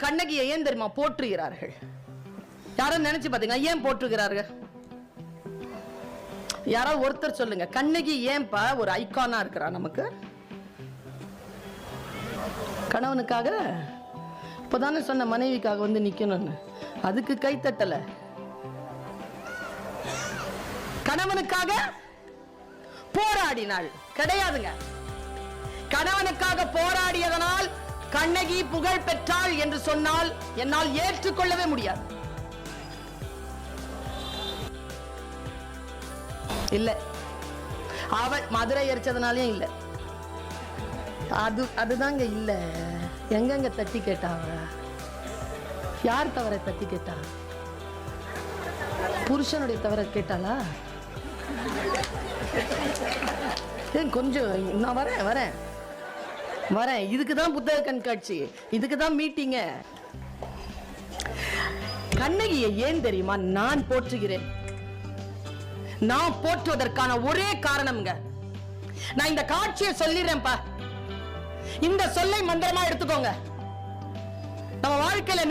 கண்ணகியை ஏன் தெரியுமா போற்றுகிறார்கள்? யாரும் நினைச்சு பாத்தீங்க ஏன் போற்றுகிறார்கள்? யாராவது ஒருத்தர் சொல்லுங்க. கண்ணகி ஏன்பா ஒரு ஐகானா இருக்கிறா நமக்கு? கணவனுக்காக? இப்பதானே சொன்ன மனைவிக்காக வந்து நிக்கணும்னு. அதுக்கு கை தட்டல. கணவனுக்காக போராடினாள். கிடையாதுங்க. கணவனுக்காக போராடியதனால் கண்ணகி புகழ் பெற்றாள் என்று சொன்னால் என்னால் ஏற்றுக்கொள்ளவே முடியாது. இல்ல. அவள் மதுரை எரிச்சதுனாலயும் இல்ல. அது அதுதாங்க இல்ல. எங்கெங்க தட்டி கேட்டா யார் தவற தட்டி கேட்டா? புருஷனுடைய தவற கேட்டாளா? ஏன் கொஞ்சம் நான் வரேன் வரேன். வரேன். இதுக்கு தான் புத்தக கண்காட்சி. இதுக்கு தான் மீட்டிங்க கண்ணகியை ஏன் தெரியுமா நான் போற்றுகிறேன்? நான் போற்றுவதற்கான ஒரே காரணம்ங்க. நான் இந்த காட்சியை சொல்லிடுறேன்ப்பா. இந்த சொல்லை மந்திரமா எடுத்துக்கோங்க. நம்ம வாழ்க்கையில